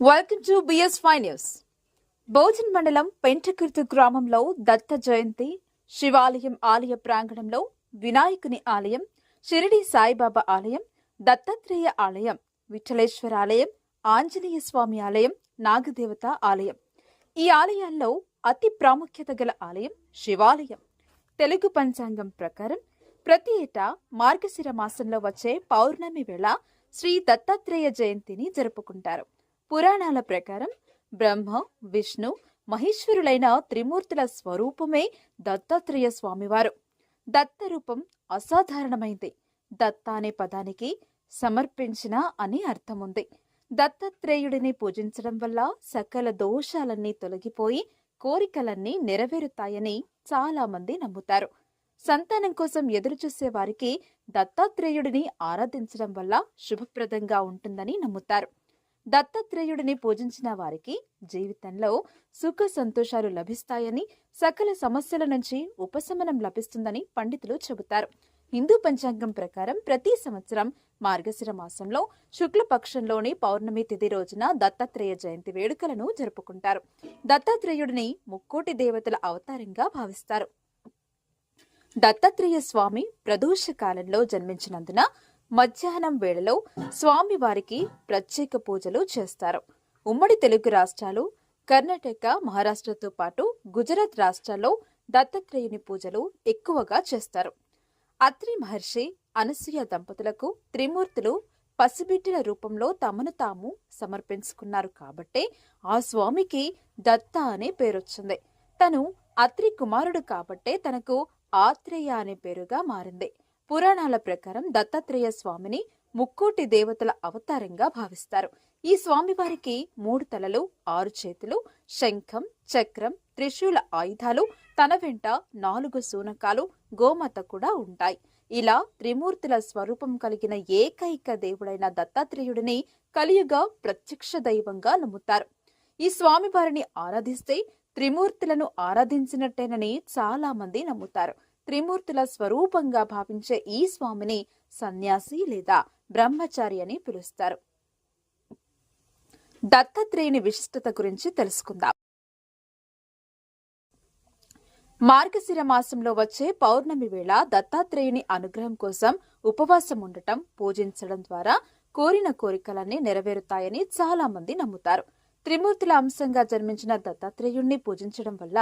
Welcome to BS five news భోజన్ మండలం పెంటకుర్తి గ్రామంలో దత్త జయంతి శివాలయం ఆలయ ప్రాంగణంలో వినాయకుని ఆలయం షిరిడి సాయిబాబా ఆలయం దత్తాత్రేయ ఆలయం విఠలేశ్వర ఆలయం ఆంజనేయ స్వామి ఆలయం నాగదేవత ఆలయం. ఈ ఆలయాల్లో అతి ప్రాముఖ్యత గల ఆలయం శివాలయం. తెలుగు పంచాంగం ప్రకారం ప్రతి ఏటా మార్గశిర మాసంలో వచ్చే పౌర్ణమి వేళ శ్రీ దత్తాత్రేయ జయంతిని జరుపుకుంటారు. పురాణాల ప్రకారం బ్రహ్మ విష్ణు మహేశ్వరులైన త్రిమూర్తుల స్వరూపమే దత్తాత్రేయ స్వామివారు. దత్త రూపం అసాధారణమైంది. దత్త అనే పదానికి సమర్పించిన అని అర్థముంది. దత్తాత్రేయుడిని పూజించడం వల్ల సకల దోషాలన్నీ తొలగిపోయి కోరికలన్నీ నెరవేరుతాయని చాలా మంది నమ్ముతారు. సంతానం కోసం ఎదురుచూసే వారికి దత్తాత్రేయుడిని ఆరాధించడం వల్ల శుభప్రదంగా ఉంటుందని నమ్ముతారు. దత్తాత్రేయుడిని పూజించిన వారికి జీవితంలో సుఖ సంతోషాలు లభిస్తాయని సకల సమస్యల నుంచి ఉపశమనం లభిస్తుందని పండితులు చెబుతారు. హిందూ పంచాంగం ప్రకారం ప్రతి సంవత్సరం మార్గశిర మాసంలో శుక్లపక్షంలోని పౌర్ణమి తిథి రోజున దత్తాత్రేయ జయంతి వేడుకలను జరుపుకుంటారు. దత్తాత్రేయుడిని ముక్కోటి దేవతల అవతారంగా భావిస్తారు. దత్తాత్రేయ స్వామి ప్రదోష కాలంలో జన్మించినందున మధ్యాహ్నం వేళలో స్వామి వారికి ప్రత్యేక పూజలు చేస్తారు. ఉమ్మడి తెలుగు రాష్ట్రాలు కర్ణాటక మహారాష్ట్రతో పాటు గుజరాత్ రాష్ట్రాల్లో దత్తాత్రేయుని పూజలు ఎక్కువగా చేస్తారు. అత్రి మహర్షి అనసూయ దంపతులకు త్రిమూర్తులు పసిబిడ్డల రూపంలో తమను తాము సమర్పించుకున్నారు కాబట్టే ఆ స్వామికి దత్త అనే పేరొచ్చింది. తను అత్రి కుమారుడు కాబట్టే తనకు ఆత్రేయ అనే పేరుగా మారింది. పురాణాల ప్రకారం దత్తాత్రేయ స్వామిని ముక్కోటి దేవతల అవతారంగా భావిస్తారు. ఈ స్వామివారికి మూడు తలలు ఆరు చేతులు శంఖం చక్రం త్రిశూల ఆయుధాలు తన వెంట నాలుగు శూనకాలు గోమాత కూడా ఉంటాయి. ఇలా త్రిమూర్తుల స్వరూపం కలిగిన ఏకైక దేవుడైన దత్తాత్రేయుడిని కలియుగ ప్రత్యక్ష దైవంగా నమ్ముతారు. ఈ స్వామివారిని ఆరాధిస్తే త్రిమూర్తులను ఆరాధించినట్టేనని చాలా మంది నమ్ముతారు. త్రిమూర్తుల స్వరూపంగా భావించే ఈ స్వామిని సన్యాసి లేదా బ్రహ్మచారి అని పిలుస్తారు. దత్తాత్రేయుని విశిష్టత గురించి తెలుసుకుందాం. మార్గశిర మాసంలో వచ్చే పౌర్ణమి వేళ దత్తాత్రేయుని అనుగ్రహం కోసం ఉపవాసం ఉండటం పూజించడం ద్వారా కోరిన కోరికలన్నీ నెరవేరుతాయని చాలా మంది నమ్ముతారు. త్రిమూర్తుల అంశంగా జన్మించిన దత్తాత్రేయుణ్ణి పూజించడం వల్ల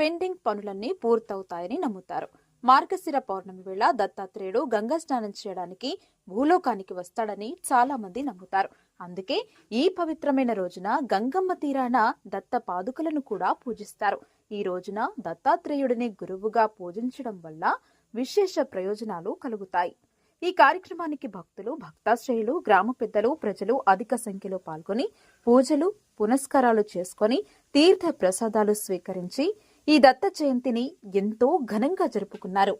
పెండింగ్ పనులన్నీ పూర్తవుతాయని నమ్ముతారు. మార్గశిర పౌర్ణమి వేళ దత్తాత్రేయుడు గంగా స్నానం చేయడానికి భూలోకానికి వస్తాడని చాలా మంది నమ్ముతారు. అందుకే ఈ పవిత్రమైన రోజున గంగమ్మ తీరాన దత్త పాదుకలను కూడా పూజిస్తారు. ఈ రోజున దత్తాత్రేయుడిని గురువుగా పూజించడం వల్ల విశేష ప్రయోజనాలు కలుగుతాయి. ఈ కార్యక్రమానికి భక్తులు భక్తాశ్రయులు గ్రామ పెద్దలు ప్రజలు అధిక సంఖ్యలో పాల్గొని పూజలు పునస్కారాలు చేసుకొని తీర్థ ప్రసాదాలు స్వీకరించి ఈ దత్త జయంతిని ఎంతో ఘనంగా జరుపుకున్నారు.